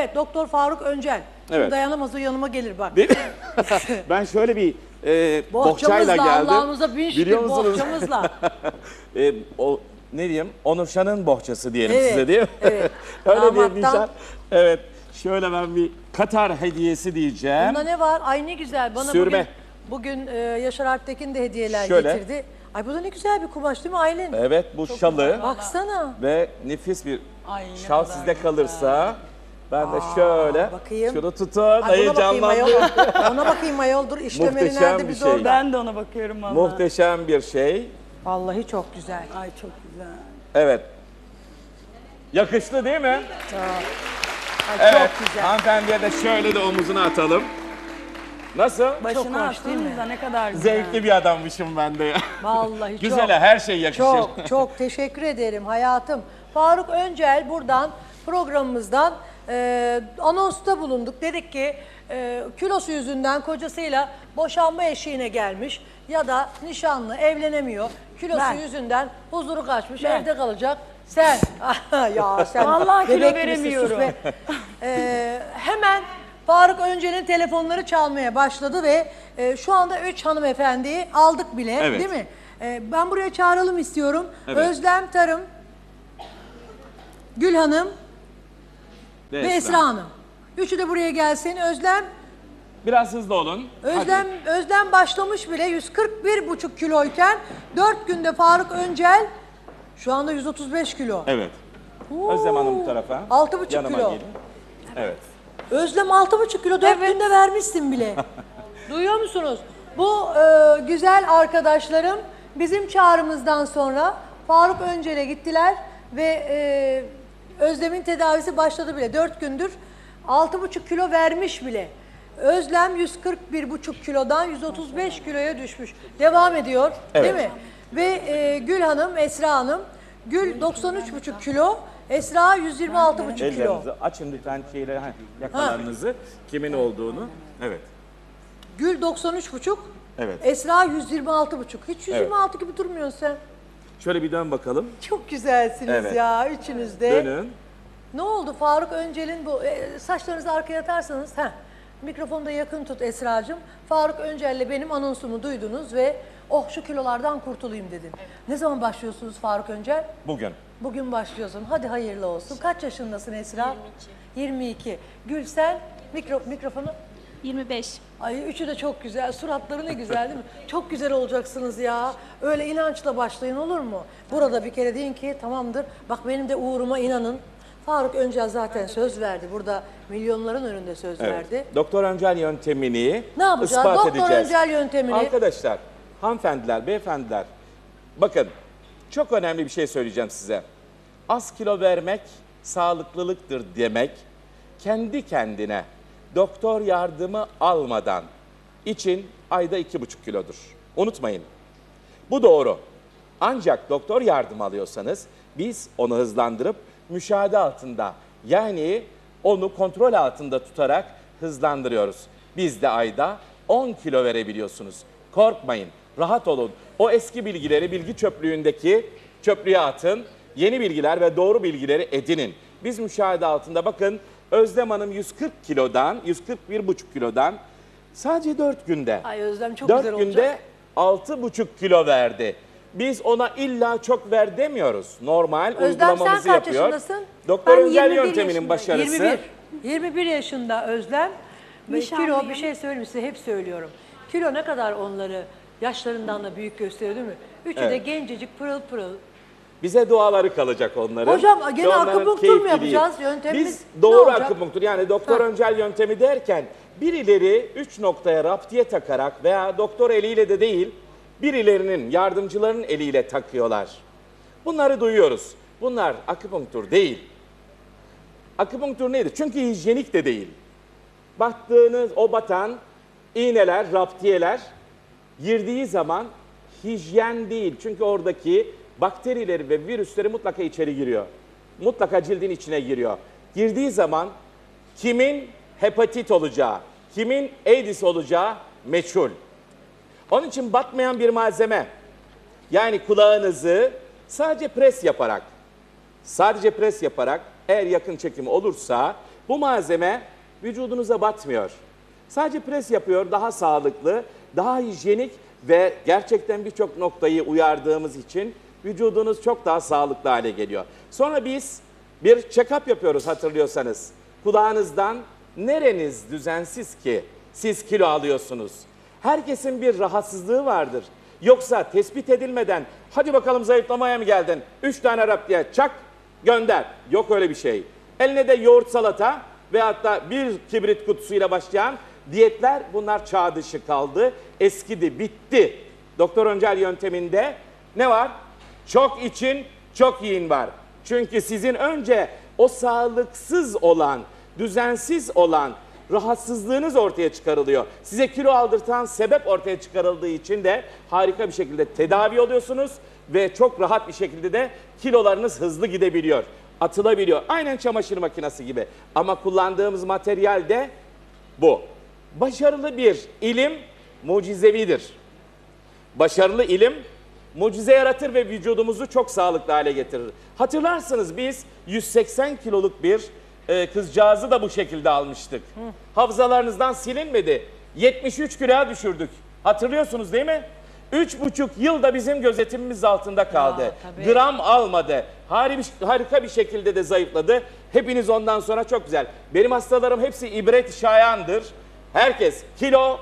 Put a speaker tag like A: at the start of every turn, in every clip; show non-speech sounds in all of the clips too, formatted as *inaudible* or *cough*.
A: Evet Doktor Faruk Öncel.
B: Evet.
A: dayanamaz o yanıma gelir bak. *laughs*
B: Ben şöyle bir e, bohçayla
A: Bohçamızla
B: geldim.
A: Allah'ımıza bin şükür
B: Biliyor musunuz?
A: bohçamızla. *laughs*
B: E, o ne diyeyim? Onurşan'ın bohçası diyelim
A: Evet,
B: size değil mi?
A: evet. *laughs*
B: Öyle
A: Damattan-
B: diyebileceğim. Evet. Şöyle ben bir Katar hediyesi diyeceğim.
A: Bunda ne var? Ay ne güzel. Bana
B: Sürme.
A: bugün, bugün e, Yaşar Alptekin de hediyeler
B: Şöyle.
A: getirdi. Ay bu da ne güzel bir kumaş değil mi Aylin?
B: Evet bu şalı
A: Baksana.
B: ve nefis bir
C: Ay,
B: şal sizde
C: güzel.
B: Ben de şöyle
A: bakayım.
B: şunu tutun
A: Ay, ona bakayım ayol.
B: heyecanlandım. *laughs*
A: Ona bakayım ayol. Dur işlemeli
B: Muhteşem
A: nerede
B: bir
A: biz
B: şey.
A: orada.
C: Ben de ona bakıyorum valla.
B: Muhteşem bir şey.
A: Vallahi çok güzel.
C: Ay çok güzel.
B: Evet. Yakıştı değil mi?
A: Ay,
B: Evet.
A: Çok güzel.
B: Hanımefendiye de şöyle de omuzuna atalım. Nasıl?
C: Başına
A: hoş değil mi?
C: attığınızda ne kadar güzel.
B: Zevkli bir adammışım ben de ya.
A: Vallahi *laughs* çok.
B: Güzel her şey yakışır.
A: Çok çok teşekkür ederim hayatım. Faruk Öncel buradan programımızdan e, anonsta bulunduk. Dedik ki e, kilosu yüzünden kocasıyla boşanma eşiğine gelmiş ya da nişanlı evlenemiyor. Kilosu
C: Ben.
A: yüzünden huzuru kaçmış
C: Ben.
A: evde kalacak. Sen *laughs* ya sen
C: Vallahi kilo
A: bebek gibisin, sus
C: veremiyorum.
A: be. E, hemen Faruk Öncel'in telefonları çalmaya başladı ve e, şu anda üç hanımefendiyi aldık bile
B: Evet.
A: değil mi? E, ben buraya çağıralım istiyorum.
B: Evet.
A: Özlem Tarım, Gül Hanım
B: Ve
A: ve Esra Hanım. Üçü de buraya gelsin. Özlem
B: Biraz hızlı olun.
A: Özlem Özlem başlamış bile 141,5 kiloyken 4 günde Faruk Öncel şu anda 135 kilo.
B: Hadi. Evet. Özlem Hanım bu tarafa.
A: Altı buçuk
B: Yanıma
A: kilo.
B: gelin. Evet.
A: Özlem 6,5 kilo 4 günde vermişsin bile. *laughs* Duyuyor musunuz? Bu e, güzel arkadaşlarım bizim çağrımızdan sonra Faruk Öncel'e gittiler ve e, Özlem'in tedavisi başladı bile. 4 gündür 6,5 kilo vermiş bile. Özlem 141,5 kilodan 135 kiloya düşmüş. Devam ediyor değil
B: Evet.
A: mi? Ve e, Gül Hanım, Esra Hanım, Gül 93,5 kilo, Esra 126,5 kilo.
B: Ellerinizi açın lütfen şeyleri, ha, yakalarınızı. Kimin olduğunu. Evet.
A: Gül 93,5.
B: Evet.
A: Esra 126,5. Hiç 126 gibi durmuyorsun sen.
B: Şöyle bir dön bakalım.
A: Çok güzelsiniz
B: Evet.
A: ya üçünüz de.
B: Dönün.
A: Ne oldu Faruk Öncel'in bu e, saçlarınızı arkaya atarsanız heh, mikrofonu da yakın tut Esra'cığım. Faruk Öncel'le benim anonsumu duydunuz ve oh şu kilolardan kurtulayım dedin. Ne zaman başlıyorsunuz Faruk Öncel?
B: Bugün.
A: Bugün başlıyorsun. Hadi hayırlı olsun. Kaç yaşındasın Esra? 22. 22. Gül sen mikro, mikrofonu
D: 25.
A: Ay üçü de çok güzel. Suratları ne güzel değil mi? Çok güzel olacaksınız ya. Öyle inançla başlayın olur mu? Burada bir kere deyin ki tamamdır. Bak benim de uğruma inanın. Faruk Öncel zaten söz verdi. Burada milyonların önünde söz
B: Evet.
A: verdi.
B: Doktor Öncel yöntemini
A: Ne yapacağız?
B: ispat
A: Doktor
B: edeceğiz.
A: Öncel yöntemini-
B: Arkadaşlar, hanımefendiler, beyefendiler. Bakın, çok önemli bir şey söyleyeceğim size. Az kilo vermek sağlıklılıktır demek, kendi kendine doktor yardımı almadan için ayda iki buçuk kilodur. Unutmayın. Bu doğru. Ancak doktor yardım alıyorsanız biz onu hızlandırıp müşahede altında yani onu kontrol altında tutarak hızlandırıyoruz. Biz de ayda 10 kilo verebiliyorsunuz. Korkmayın, rahat olun. O eski bilgileri bilgi çöplüğündeki çöplüğe atın. Yeni bilgiler ve doğru bilgileri edinin. Biz müşahede altında bakın Özlem Hanım 140 kilodan, 141,5 kilodan sadece 4 günde.
A: Ay Özlem çok
B: 4
A: güzel olacak.
B: günde 6,5 kilo verdi. Biz ona illa çok ver demiyoruz. Normal
A: Özlem sen
B: uygulamamızı
A: kaç
B: yapıyor.
A: yaşındasın?
B: Doktor
D: Ben 21
B: yönteminin
D: yaşındayım.
B: başarısı.
A: 21. 21 yaşında Özlem. Ve
D: Nişanlıyım.
A: kilo bir şey söyleyeyim size hep söylüyorum. Kilo ne kadar onları yaşlarından da büyük gösteriyor değil mi? Üçü de gencecik pırıl pırıl.
B: Bize duaları kalacak onların.
A: Hocam, gene akupunktur mu yapacağız? Yöntemimiz
B: Biz doğru akupunktur yani doktor
A: Ha.
B: Öncel yöntemi derken birileri 3 noktaya raptiye takarak veya doktor eliyle de değil birilerinin yardımcıların eliyle takıyorlar. Bunları duyuyoruz. Bunlar akupunktur değil. Akupunktur nedir? Çünkü hijyenik de değil. Baktığınız o batan iğneler, raptiyeler girdiği zaman hijyen değil. Çünkü oradaki bakterileri ve virüsleri mutlaka içeri giriyor. Mutlaka cildin içine giriyor. Girdiği zaman kimin hepatit olacağı, kimin AIDS olacağı meçhul. Onun için batmayan bir malzeme. Yani kulağınızı sadece pres yaparak, sadece pres yaparak eğer yakın çekim olursa Bu malzeme vücudunuza batmıyor. Sadece pres yapıyor, daha sağlıklı, daha hijyenik ve gerçekten birçok noktayı uyardığımız için vücudunuz çok daha sağlıklı hale geliyor. Sonra biz bir check-up yapıyoruz hatırlıyorsanız. Kulağınızdan nereniz düzensiz ki siz kilo alıyorsunuz? Herkesin bir rahatsızlığı vardır. Yoksa tespit edilmeden hadi bakalım zayıflamaya mı geldin? Üç tane rap diye çak gönder. Yok öyle bir şey. Eline de yoğurt salata ve hatta bir kibrit kutusuyla başlayan diyetler bunlar çağ dışı kaldı. Eskidi, bitti. Doktor Öncel yönteminde ne var? Çok için çok yiyin var. Çünkü sizin önce o sağlıksız olan, düzensiz olan rahatsızlığınız ortaya çıkarılıyor. Size kilo aldırtan sebep ortaya çıkarıldığı için de harika bir şekilde tedavi oluyorsunuz ve çok rahat bir şekilde de kilolarınız hızlı gidebiliyor. Atılabiliyor. Aynen çamaşır makinesi gibi. Ama kullandığımız materyal de bu. Başarılı bir ilim mucizevidir. Başarılı ilim mucize yaratır ve vücudumuzu çok sağlıklı hale getirir. Hatırlarsınız biz 180 kiloluk bir e, kızcağızı da bu şekilde almıştık. Hafızalarınızdan silinmedi. 73 kiloya düşürdük. Hatırlıyorsunuz değil mi? Üç buçuk yılda bizim gözetimimiz altında kaldı.
A: Tabii.
B: Gram almadı. Harika bir şekilde de zayıfladı. Hepiniz ondan sonra çok güzel. Benim hastalarım hepsi ibret şayandır. Herkes kilo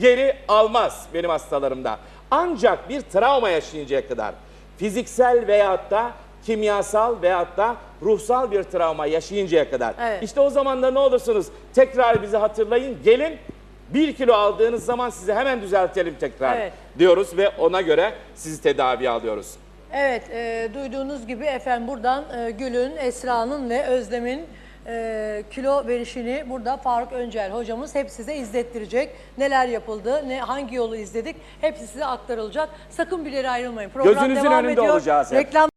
B: geri almaz benim hastalarımda. Ancak bir travma yaşayıncaya kadar fiziksel veyahut da kimyasal veyahut da ruhsal bir travma yaşayıncaya kadar.
A: Evet.
B: İşte o zaman da ne olursunuz tekrar bizi hatırlayın gelin bir kilo aldığınız zaman sizi hemen düzeltelim tekrar
A: Evet.
B: diyoruz ve ona göre sizi tedaviye alıyoruz.
A: Evet, e, duyduğunuz gibi efendim buradan e, Gül'ün, Esra'nın ve Özlem'in e, kilo verişini burada Faruk Öncel hocamız hep size izlettirecek. Neler yapıldı, ne hangi yolu izledik hepsi size aktarılacak. Sakın bir yere ayrılmayın. Program
B: Gözünüzün
A: devam
B: önünde
A: ediyor.
B: olacağız hep.
A: Reklam